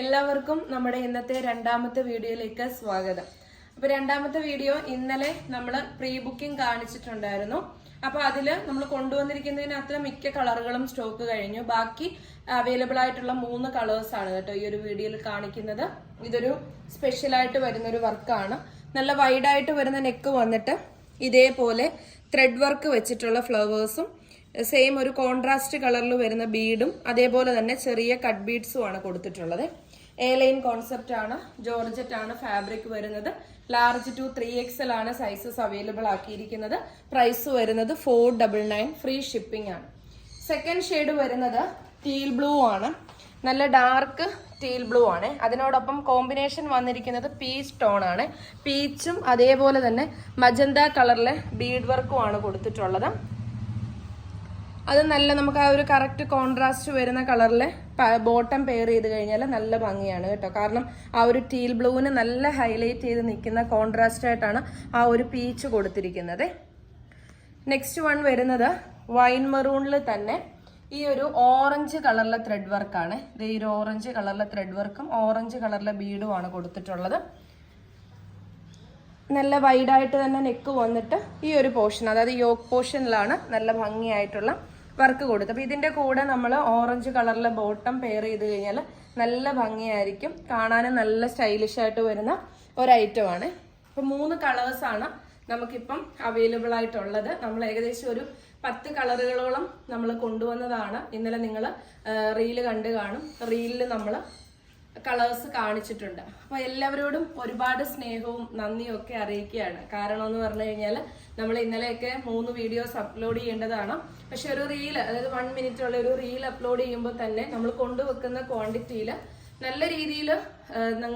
എല്ലാവർക്കും നമ്മുടെ ഇന്നത്തെ രണ്ടാമത്തെ വീഡിയോയിലേക്ക് സ്വാഗതം. അപ്പൊ രണ്ടാമത്തെ വീഡിയോ ഇന്നലെ നമ്മൾ പ്രീ ബുക്കിംഗ് കാണിച്ചിട്ടുണ്ടായിരുന്നു. അപ്പൊ അതിൽ നമ്മൾ കൊണ്ടുവന്നിരിക്കുന്നതിനകത്ത് മിക്ക കളറുകളും സ്റ്റോക്ക് കഴിഞ്ഞു. ബാക്കി അവൈലബിൾ ആയിട്ടുള്ള മൂന്ന് കളേഴ്സ് ആണ് കേട്ടോ ഈ ഒരു വീഡിയോയിൽ കാണിക്കുന്നത്. ഇതൊരു സ്പെഷ്യൽ ആയിട്ട് വരുന്ന ഒരു വർക്കാണ് നല്ല വൈഡായിട്ട് വരുന്ന നെക്ക് വന്നിട്ട് ഇതേപോലെ ത്രെഡ് വർക്ക് വെച്ചിട്ടുള്ള ഫ്ലവേഴ്സും സെയിം ഒരു കോൺട്രാസ്റ്റ് കളറിൽ വരുന്ന ബീഡും അതേപോലെ തന്നെ ചെറിയ കട്ട് ബീഡ്സും ആണ് കൊടുത്തിട്ടുള്ളത്. എ ലൈൻ കോൺസെപ്റ്റ് ആണ്. ജോർജറ്റ് ആണ് ഫാബ്രിക് വരുന്നത്. ലാർജ് ടു ത്രീ എക്സൽ ആണ് സൈസസ് അവൈലബിൾ ആക്കിയിരിക്കുന്നത്. പ്രൈസ് വരുന്നത് four double nine free shipping ആണ്. സെക്കൻഡ് ഷെയ്ഡ് വരുന്നത് ടീൽ ബ്ലൂ ആണ്. നല്ല ഡാർക്ക് ടീൽ ബ്ലൂ ആണ്. അതിനോടൊപ്പം കോമ്പിനേഷൻ വന്നിരിക്കുന്നത് പീച്ച് ടോൺ ആണ്. പീച്ചും അതേപോലെ തന്നെ മജന്ത കളറിലെ ബീഡ് വർക്കും ആണ് കൊടുത്തിട്ടുള്ളത്. അത് നല്ല നമുക്ക് ആ ഒരു കറക്റ്റ് കോൺട്രാസ്റ്റ് വരുന്ന കളറിൽ ബോട്ടം പെയർ ചെയ്ത് കഴിഞ്ഞാൽ നല്ല ഭംഗിയാണ് കേട്ടോ. കാരണം ആ ഒരു ടീൽ ബ്ലൂവിന് നല്ല ഹൈലൈറ്റ് ചെയ്ത് നിൽക്കുന്ന കോൺട്രാസ്റ്റ് ആയിട്ടാണ് ആ ഒരു പീച്ച് കൊടുത്തിരിക്കുന്നത്. നെക്സ്റ്റ് വൺ വരുന്നത് വൈൻ മെറൂണിൽ തന്നെ ഈ ഒരു ഓറഞ്ച് കളറിലെ ത്രെഡ് വർക്കാണ് ഇത് ഈ ഒരു ഓറഞ്ച് കളറിലെ ത്രെഡ് വർക്കും ഓറഞ്ച് കളറിലെ ബീഡുമാണ് കൊടുത്തിട്ടുള്ളത്. നല്ല വൈഡായിട്ട് തന്നെ നെക്ക് വന്നിട്ട് ഈ ഒരു പോർഷൻ അതായത് യോക്ക് പോർഷനിലാണ് നല്ല ഭംഗിയായിട്ടുള്ള വർക്ക് കൊടുത്ത്. അപ്പോൾ ഇതിന്റെ കൂടെ നമ്മൾ ഓറഞ്ച് കളറിലെ ബോട്ടം പെയർ ചെയ്ത് കഴിഞ്ഞാൽ നല്ല ഭംഗിയായിരിക്കും. കാണാനും നല്ല സ്റ്റൈലിഷ് ആയിട്ട് വരുന്ന ഒരു ഐറ്റമാണ് അപ്പോൾ മൂന്ന് കളേഴ്സാണ് നമുക്കിപ്പം അവൈലബിൾ ആയിട്ടുള്ളത്. നമ്മൾ ഏകദേശം ഒരു പത്ത് കളറുകളോളം നമ്മൾ കൊണ്ടുവന്നതാണ്. ഇന്നലെ നിങ്ങൾ റീൽ കണ്ട് കാണും. റീലിൽ നമ്മൾ കളേഴ്സ് കാണിച്ചിട്ടുണ്ട്. അപ്പൊ എല്ലാവരോടും ഒരുപാട് സ്നേഹവും നന്ദിയും ഒക്കെ അറിയിക്കുകയാണ്. കാരണം എന്ന് പറഞ്ഞു കഴിഞ്ഞാൽ നമ്മൾ ഇന്നലെയൊക്കെ മൂന്ന് വീഡിയോസ് അപ്ലോഡ് ചെയ്യേണ്ടതാണ്. പക്ഷെ ഒരു റീൽ അതായത് വൺ മിനിറ്റ് ഉള്ള ഒരു റീൽ അപ്ലോഡ് ചെയ്യുമ്പോൾ തന്നെ നമ്മൾ കൊണ്ടുവെക്കുന്ന ക്വാണ്ടിറ്റിയിൽ നല്ല രീതിയിൽ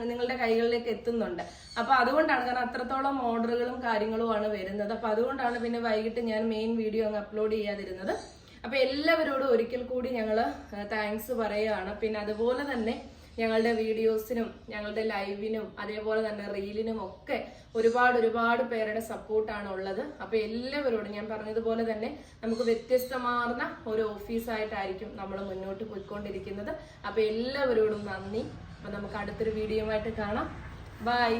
നിങ്ങളുടെ കൈകളിലേക്ക് എത്തുന്നുണ്ട്. അപ്പൊ അതുകൊണ്ടാണ് കാരണം അത്രത്തോളം ഓർഡറുകളും കാര്യങ്ങളുമാണ് വരുന്നത്. അപ്പൊ അതുകൊണ്ടാണ് പിന്നെ വൈകിട്ട് ഞാൻ മെയിൻ വീഡിയോ അങ്ങ് അപ്ലോഡ് ചെയ്യാതിരുന്നത്. അപ്പൊ എല്ലാവരോടും ഒരിക്കൽ കൂടി ഞങ്ങൾ താങ്ക്സ് പറയുകയാണ്. പിന്നെ അതുപോലെ തന്നെ ഞങ്ങളുടെ വീഡിയോസിനും ഞങ്ങളുടെ ലൈവിനും അതേപോലെ തന്നെ റീലിനും ഒക്കെ ഒരുപാട് ഒരുപാട് പേരുടെ സപ്പോർട്ടാണ് ഉള്ളത്. അപ്പൊ എല്ലാവരോടും ഞാൻ പറഞ്ഞതുപോലെ തന്നെ നമുക്ക് വ്യത്യസ്തമാർന്ന ഒരു ഓഫീസായിട്ടായിരിക്കും നമ്മൾ മുന്നോട്ട് പോയിക്കൊണ്ടിരിക്കുന്നത്. അപ്പൊ എല്ലാവരോടും നന്ദി. അപ്പൊ നമുക്ക് അടുത്തൊരു വീഡിയോ ആയിട്ട് കാണാം. ബൈ